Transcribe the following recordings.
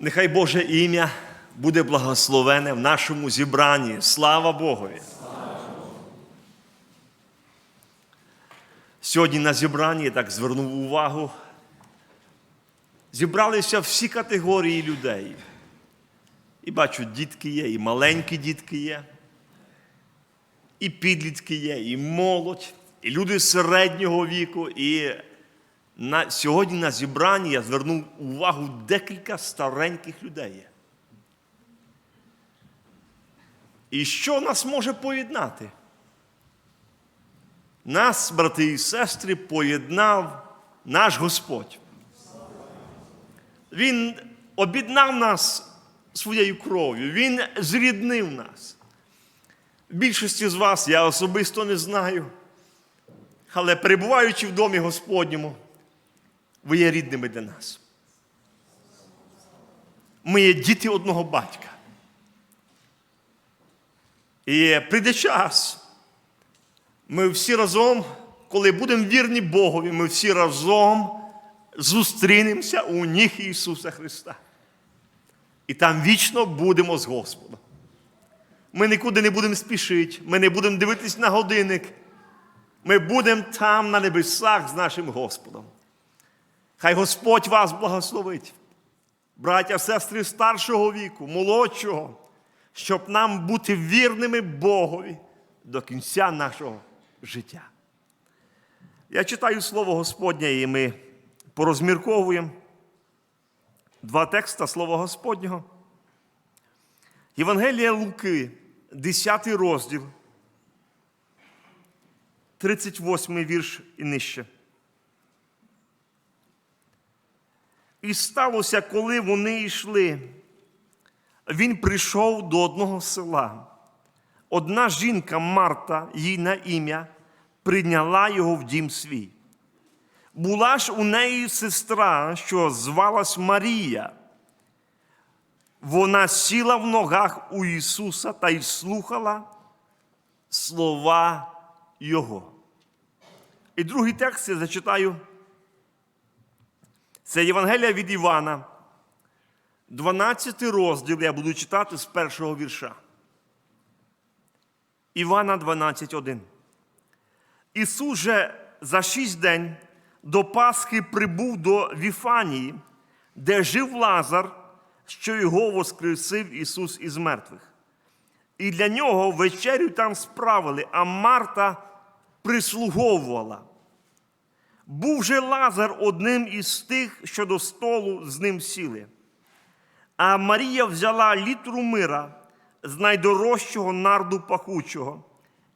Нехай Боже ім'я буде благословене в нашому зібранні. Слава Богові! Сьогодні на зібранні я так звернув увагу. Зібралися всі категорії людей. І бачу, дітки є, і маленькі дітки є, і підлітки є, і молодь, і люди середнього віку. І на, сьогодні на зібранні я звернув увагу декілька стареньких людей. І що нас може поєднати? Нас, брати і сестри, поєднав наш Господь. Він об'єднав нас своєю кров'ю, Він зріднив нас. Більшості з вас я особисто не знаю, але перебуваючи в домі Господньому, ви є рідними для нас. Ми є діти одного батька. І прийде час, ми всі разом, коли будемо вірні Богові, ми всі разом зустрінемося у ніг Ісуса Христа. І там вічно будемо з Господом. Ми нікуди не будемо спішити, ми не будемо дивитись на годинник. Ми будемо там на небесах з нашим Господом. Хай Господь вас благословить, браття, сестри старшого віку, молодшого, щоб нам бути вірними Богові до кінця нашого життя. Я читаю Слово Господнє, і ми порозмірковуємо два текста Слова Господнього. Євангелія Луки, 10 розділ, 38 вірш і нижче. І сталося, коли вони йшли, він прийшов до одного села. Одна жінка Марта, їй на ім'я, прийняла його в дім свій. Була ж у неї сестра, що звалась Марія. Вона сіла в ногах у Ісуса та й слухала слова Його. І другий текст я зачитаю. Це Євангелія від Івана, 12 розділ, я буду читати з першого вірша. Івана 12.1. Ісус же за шість день до Пасхи прибув до Віфанії, де жив Лазар, що його воскресив Ісус із мертвих. І для нього вечерю там справили, а Марта прислуговувала. Був же Лазар одним із тих, що до столу з ним сіли. А Марія взяла літру мира з найдорожчого нарду пахучого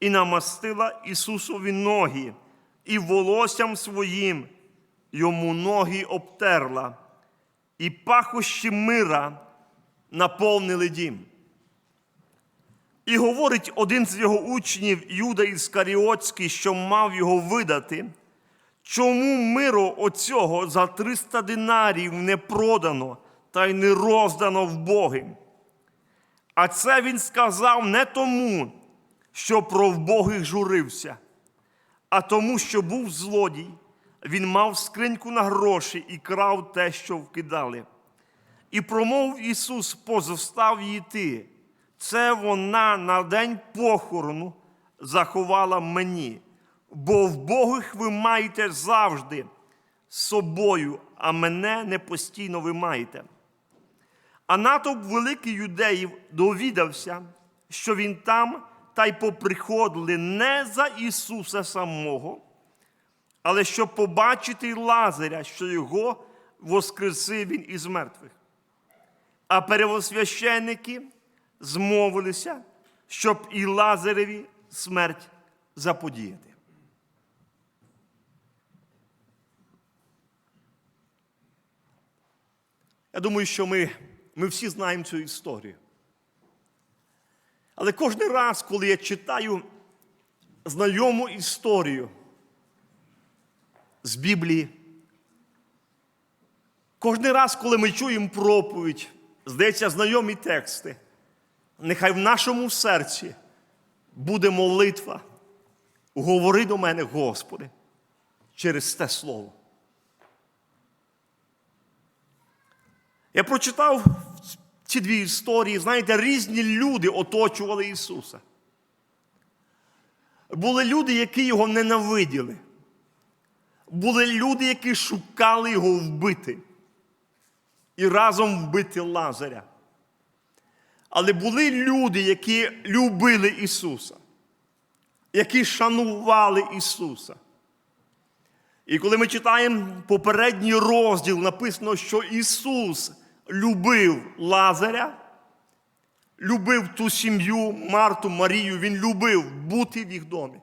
і намастила Ісусові ноги, і волоссям своїм йому ноги обтерла, і пахощі мира наповнили дім. І говорить один з його учнів, Юда Іскаріотський, що мав його видати, чому миру оцього за 300 динарів не продано та й не роздано в Боги? А це він сказав не тому, що про вбогих журився, а тому, що був злодій, він мав скриньку на гроші і крав те, що вкидали. І промовив Ісус, позостав її ти. Це вона на день похорону заховала мені, бо вбогих ви маєте завжди собою, а мене не постійно ви маєте. А натовп великий юдеїв довідався, що він там та й поприходили не за Ісуса самого, але щоб побачити Лазаря, що його воскресив він із мертвих. А первосвященники змовилися, щоб і Лазареві смерть заподіяти. Я думаю, що ми, ми всі знаємо цю історію. Але кожен раз, коли я читаю знайому історію з Біблії, кожен раз, коли ми чуємо проповідь, здається, знайомі тексти, нехай в нашому серці буде молитва. Говори до мене, Господи, через те слово. Я прочитав ці дві історії, знаєте, різні люди оточували Ісуса. Були люди, які його ненавиділи. Були люди, які шукали його вбити. І разом вбити Лазаря. Але були люди, які любили Ісуса, які шанували Ісуса. І коли ми читаємо попередній розділ, написано, що Ісус любив Лазаря, любив ту сім'ю, Марту, Марію, Він любив бути в їх домі.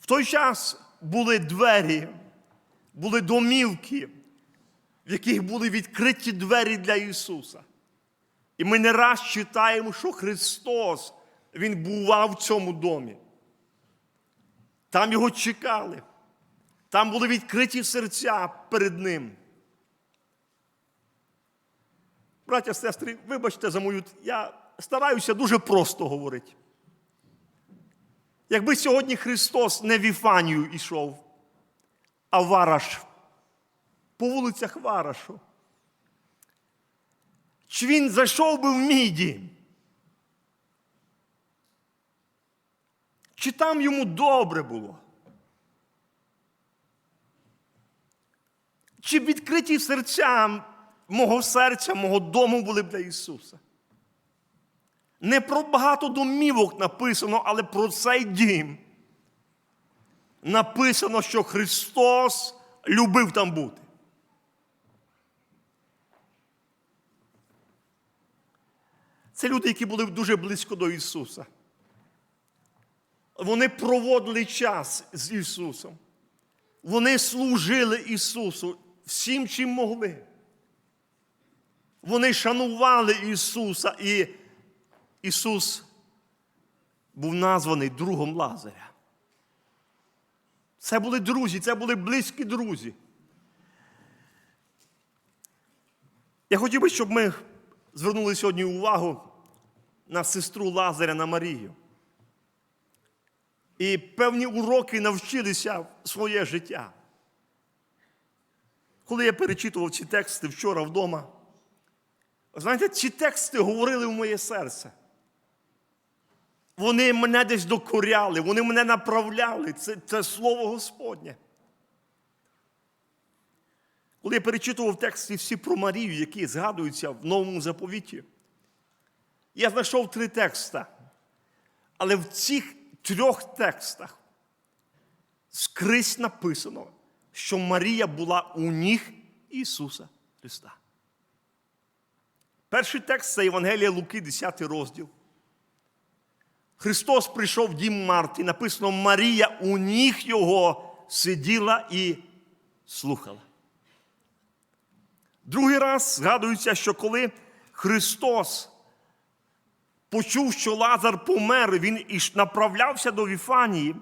В той час були двері, були домівки, в яких були відкриті двері для Ісуса. І ми не раз читаємо, що Христос Він бував в цьому домі. Там його чекали. Там були відкриті серця перед Ним. Браття, сестри, вибачте за мою. Я стараюся дуже просто говорити. Якби сьогодні Христос не в Іфанію йшов, а в Вараш, по вулицях Варашу, чи він зайшов би в міді? Чи там йому добре було? Чи відкриті серця мого серця, мого дому були б для Ісуса? Не про багато домівок написано, але про цей дім. Написано, що Христос любив там бути. Це люди, які були дуже близько до Ісуса. Вони проводили час з Ісусом. Вони служили Ісусу всім, чим могли. Вони шанували Ісуса, і Ісус був названий другом Лазаря. Це були друзі, це були близькі друзі. Я хотів би, щоб ми звернули сьогодні увагу на сестру Лазаря на Марію. І певні уроки навчилися в своє життя. Коли я перечитував ці тексти вчора вдома, знаєте, ці тексти говорили в моє серце. Вони мене десь докоряли, вони мене направляли. Це, це слово Господнє. Коли я перечитував тексти всі про Марію, які згадуються в новому заповіті, я знайшов три текста. Але в цих трьох текстах скрізь написано, що Марія була у ніг Ісуса Христа. Перший текст це Євангелія Луки, 10 розділ. Христос прийшов в дім Марти, написано, Марія у ніг Його сиділа і слухала. Другий раз згадується, що коли Христос почув, що Лазар помер, він і направлявся до Віфанії.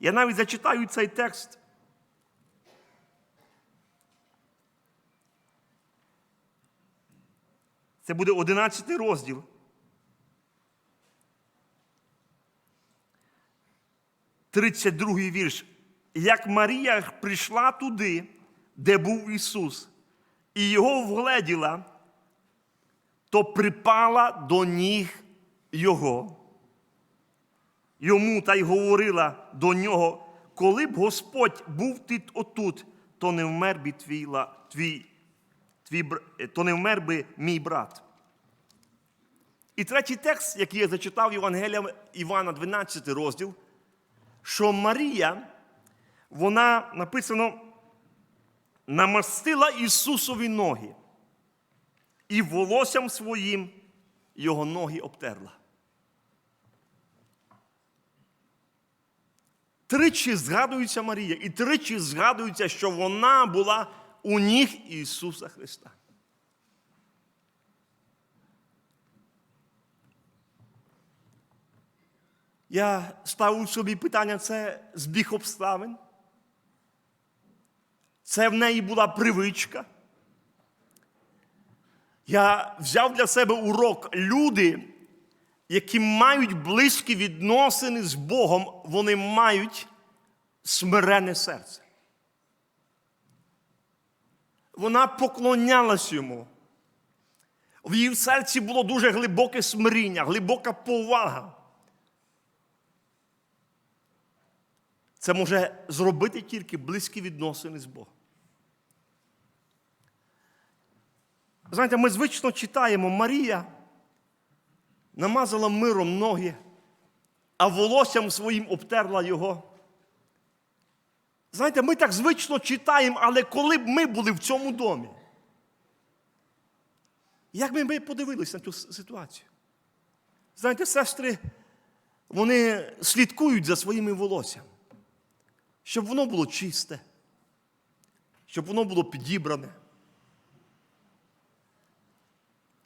Я навіть зачитаю цей текст. Це буде 11 розділ. Тридцять другий вірш. Як Марія прийшла туди, де був Ісус, і його вгледіла, то припала до ніг Його. Йому та й говорила до нього, коли б Господь був ти отут, то не вмер би твій, твій, твій, то не вмер би мій брат. І третій текст, який я зачитав Євангелія Івана, 12 розділ, що Марія, вона написано, намастила Ісусові ноги і волоссям своїм його ноги обтерла. Тричі згадується Марія, і тричі згадується, що вона була у ніг Ісуса Христа. Я ставив собі питання, це збіг обставин. Це в неї була привичка. Я взяв для себе урок. Люди, які мають близькі відносини з Богом, вони мають смирене серце. Вона поклонялась йому. В її серці було дуже глибоке смиріння, глибока повага. Це може зробити тільки близькі відносини з Богом. Знаєте, ми звично читаємо, Марія намазала миром ноги, а волоссям своїм обтерла його. Знаєте, ми так звично читаємо, але коли б ми були в цьому домі, як би ми подивилися на цю ситуацію? Знаєте, сестри, вони слідкують за своїми волоссям, щоб воно було чисте, щоб воно було підібране.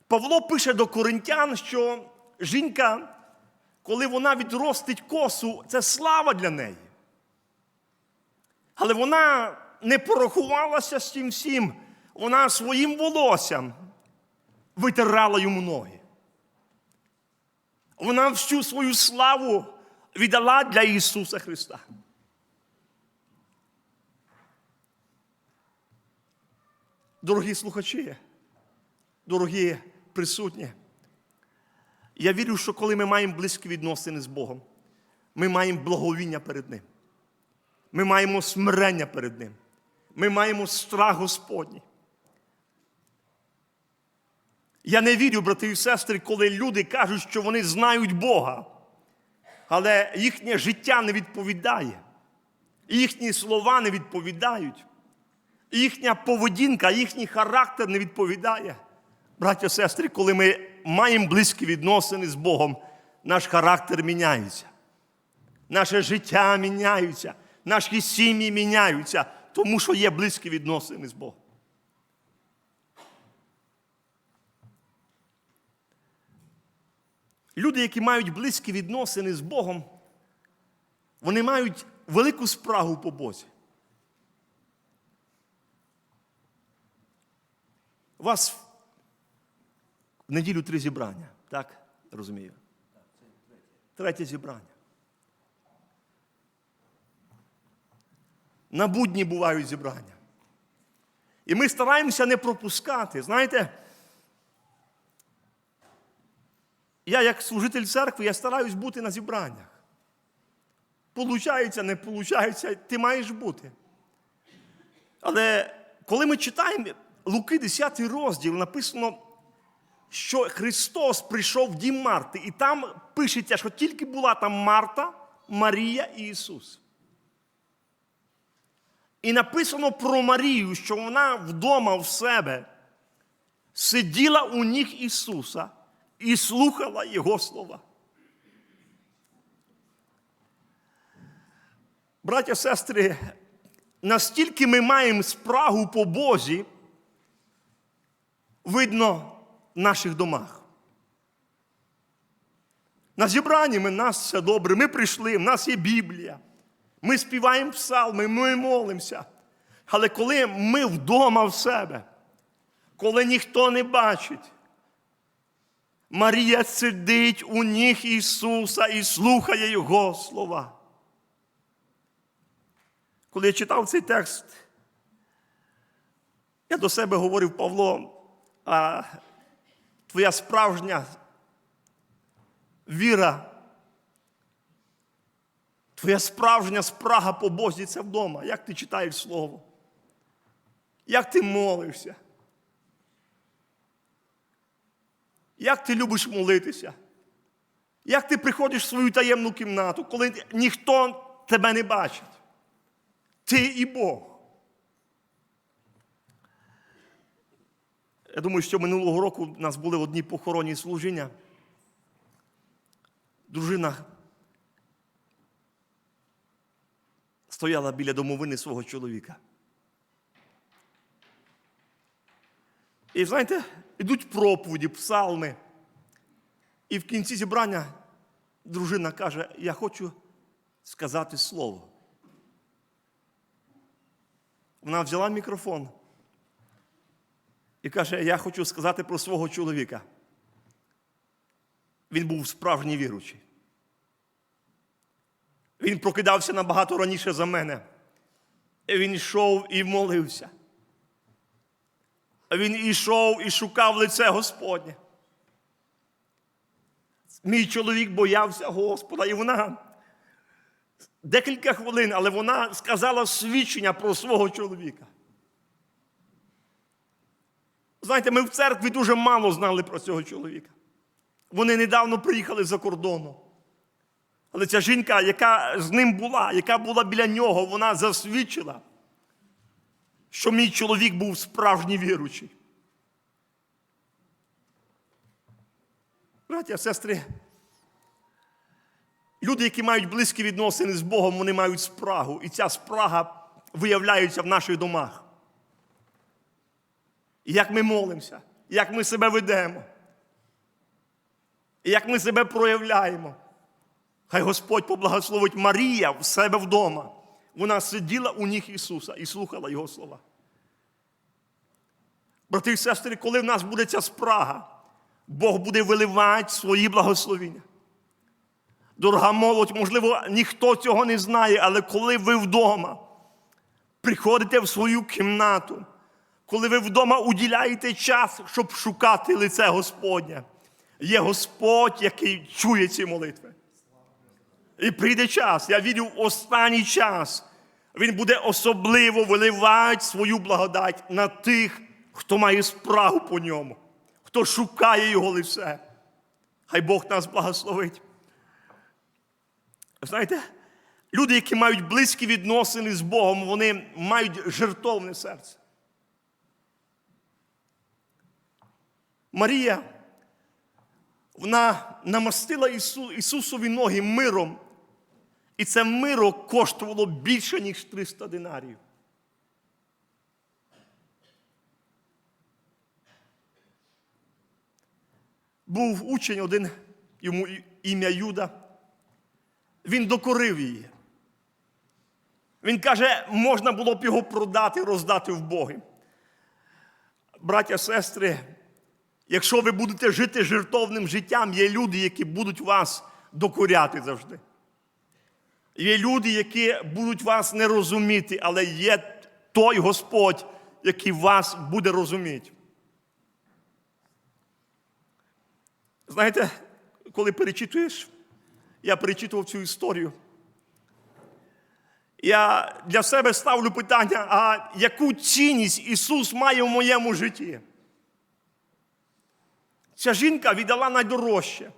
Павло пише до коринтян, що жінка, коли вона відростить косу, це слава для неї. Але вона не порахувалася з цим всім. Вона своїм волоссям витирала йому ноги. Вона всю свою славу віддала для Ісуса Христа. Дорогі слухачі, дорогі присутні, я вірю, що коли ми маємо близькі відносини з Богом, ми маємо благовіння перед Ним. Ми маємо смирення перед Ним. Ми маємо страх Господній. Я не вірю, брати і сестри, коли люди кажуть, що вони знають Бога, але їхнє життя не відповідає, їхні слова не відповідають, їхня поведінка, їхній характер не відповідає. Браття і сестри, коли ми маємо близькі відносини з Богом, наш характер міняється, наше життя міняється, наші сім'ї міняються, тому що є близькі відносини з Богом. Люди, які мають близькі відносини з Богом, вони мають велику спрагу по Бозі. У вас в неділю три зібрання, так? Розумію? Третє зібрання. На будні бувають зібрання. І ми стараємося не пропускати. Знаєте, я, як служитель церкви, я стараюсь бути на зібраннях. Получається, не получається, ти маєш бути. Але коли ми читаємо Луки 10 розділ, написано, що Христос прийшов в дім Марти, і там пишеться, що тільки була там Марта, Марія і Ісус. І написано про Марію, що вона вдома в себе сиділа у ніг Ісуса і слухала Його слова. Браття, сестри, настільки ми маємо спрагу по Бозі, видно наших домах. На зібранні ми нас все добре, ми прийшли, в нас є Біблія. Ми співаємо псалми, ми молимося. Але коли ми вдома в себе, коли ніхто не бачить, Марія сидить у ніг Ісуса і слухає Його слова. Коли я читав цей текст, я до себе говорив Павло, а твоя справжня віра, твоя справжня спрага по Бозі це вдома. Як ти читаєш Слово? Як ти молишся? Як ти любиш молитися? Як ти приходиш в свою таємну кімнату, коли ніхто тебе не бачить? Ти і Бог. Я думаю, що минулого року у нас були одні похоронні служіння. Дружина стояла біля домовини свого чоловіка. І знаєте, йдуть проповіді, псалми. І в кінці зібрання дружина каже: Я хочу сказати слово. Вона взяла мікрофон і каже: Я хочу сказати про свого чоловіка. Він був справжній віручий. Він прокидався набагато раніше за мене. Він йшов і молився. Він ішов і шукав лице Господнє. Мій чоловік боявся Господа, і вона декілька хвилин, але вона сказала свідчення про свого чоловіка. Знаєте, ми в церкві дуже мало знали про цього чоловіка. Вони недавно приїхали за кордону. Але ця жінка, яка з ним була, яка була біля нього, вона засвідчила, що мій чоловік був справжній віручий. Браття, сестри, люди, які мають близькі відносини з Богом, вони мають спрагу, і ця спрага виявляється в наших домах. Як ми молимося, як ми себе ведемо, як ми себе проявляємо. Хай Господь поблагословить Марія в себе вдома. Вона сиділа у ніг Ісуса і слухала Його слова. Брати і сестри, коли в нас буде ця спрага, Бог буде виливати свої благословіння. Дорога молодь, можливо, ніхто цього не знає, але коли ви вдома приходите в свою кімнату, коли ви вдома уділяєте час, щоб шукати лице Господнє, є Господь, який чує ці молитви. І прийде час, я вірю, в останній час Він буде особливо виливати свою благодать на тих, хто має справу по ньому, хто шукає його лице. Хай Бог нас благословить. Знаєте, люди, які мають близькі відносини з Богом, вони мають жертовне серце. Марія, вона намастила Ісу, Ісусові ноги миром, і це миро коштувало більше, ніж 300 динарів. Був учень один, йому ім'я Юда. Він докорив її. Він каже, можна було б його продати, роздати в Боги. Браття, сестри, якщо ви будете жити жертовним життям, є люди, які будуть вас докоряти завжди. Є люди, які будуть вас не розуміти, але є той Господь, який вас буде розуміти. Знаєте, коли перечитуєш, я перечитував цю історію. Я для себе ставлю питання, а яку цінність Ісус має в моєму житті? Ця жінка віддала найдорожче.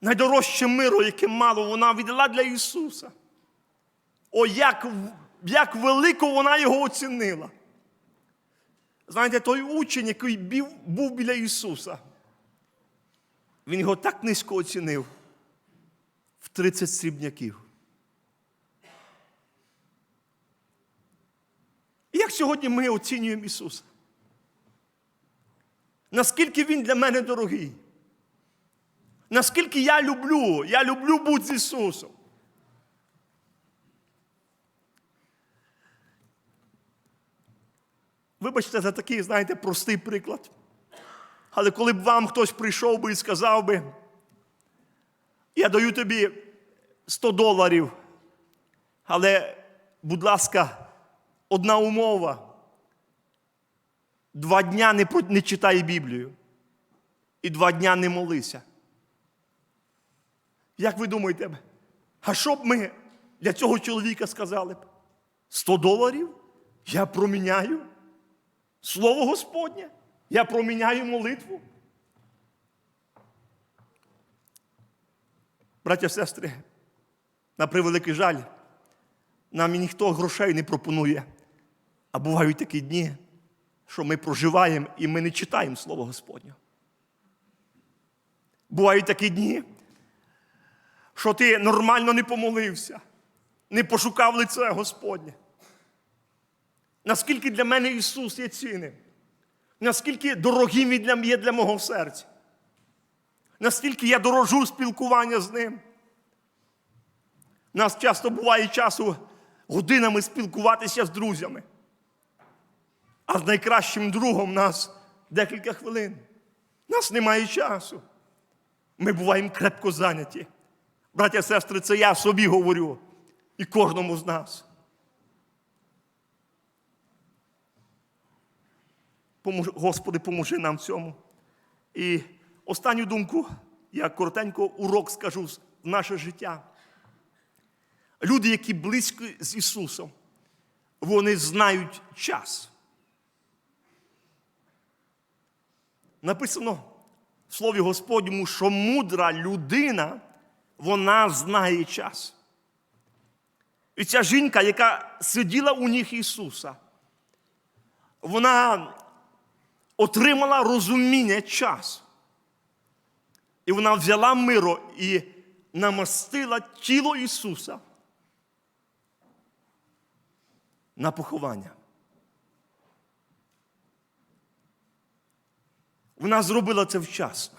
Найдорожче миру, яке мало, вона віддала для Ісуса. О, як, як велико вона його оцінила. Знаєте, той учень, який був біля Ісуса, він його так низько оцінив в 30 срібняків. І як сьогодні ми оцінюємо Ісуса? Наскільки Він для мене дорогий? Наскільки я люблю, я люблю бути з Ісусом. Вибачте за такий, знаєте, простий приклад. Але коли б вам хтось прийшов би і сказав би, я даю тобі 100 доларів, але, будь ласка, одна умова. Два дня не, не читай Біблію. І два дня не молися. Як ви думаєте, а що б ми для цього чоловіка сказали б? 100 доларів? Я проміняю Слово Господнє. Я проміняю молитву. Браття сестри, на превеликий жаль, нам ніхто грошей не пропонує. А бувають такі дні, що ми проживаємо і ми не читаємо Слово Господнє. Бувають такі дні, що ти нормально не помолився, не пошукав лице Господнє. Наскільки для мене Ісус є цінним, наскільки дорогим Він є для мого серця, наскільки я дорожу спілкування з Ним. У нас часто буває часу годинами спілкуватися з друзями, а з найкращим другом нас декілька хвилин. Нас немає часу. Ми буваємо крепко зайняті. Браття сестри, це я собі говорю і кожному з нас. Господи, поможи нам в цьому. І останню думку, я коротенько урок скажу в наше життя. Люди, які близько з Ісусом, вони знають час. Написано в Слові Господньому, що мудра людина, вона знає час. І ця жінка, яка сиділа у ніг Ісуса, вона отримала розуміння часу. І вона взяла миро і намастила тіло Ісуса на поховання. Вона зробила це вчасно.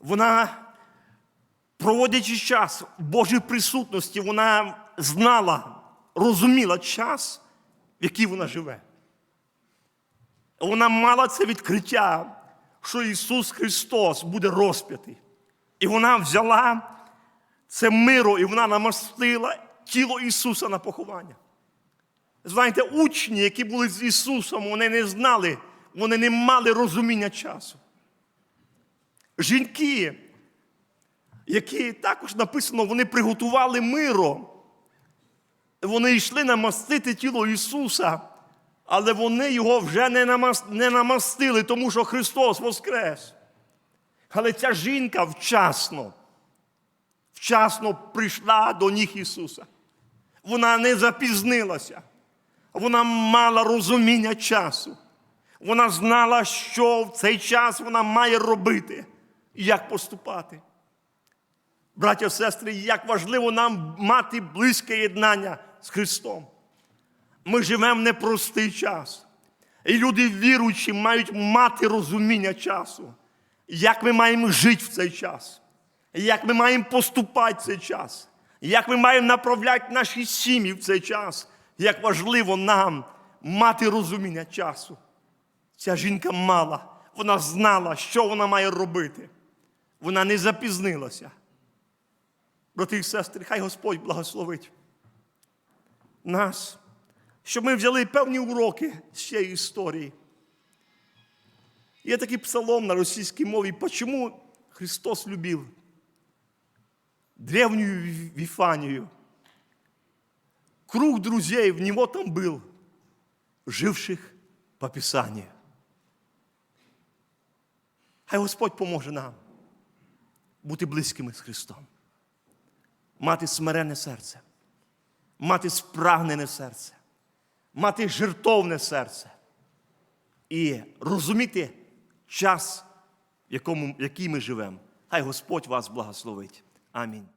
Вона, проводячи час в Божій присутності, вона знала, розуміла час, в який вона живе. Вона мала це відкриття, що Ісус Христос буде розп'ятий. І вона взяла це миро, і вона намастила тіло Ісуса на поховання. Знаєте, учні, які були з Ісусом, вони не знали, вони не мали розуміння часу. Жінки, які також написано, вони приготували миро. Вони йшли намастити тіло Ісуса, але вони його вже не не намастили, тому що Христос воскрес. Але ця жінка вчасно, вчасно прийшла до ніг Ісуса. Вона не запізнилася. Вона мала розуміння часу. Вона знала, що в цей час вона має робити і як поступати. Браття і сестри, як важливо нам мати близьке єднання з Христом. Ми живемо в непростий час. І люди віруючі мають мати розуміння часу. Як ми маємо жити в цей час, як ми маємо поступати в цей час, як ми маємо направляти наші сім'ї в цей час, як важливо нам мати розуміння часу. Ця жінка мала, вона знала, що вона має робити. Вона не запізнилася. Брати і сестри, хай Господь благословить нас, щоб ми взяли певні уроки з цієї історії. Є такий псалом на російській мові, почему Христос любив древнюю Вифанию. Круг друзей в него там был, живших по Писанию. Хай Господь поможе нам бути близькими з Христом, мати смирене серце, мати спрагнене серце, мати жертовне серце і розуміти час, в якому, в який ми живемо. Хай Господь вас благословить. Амінь.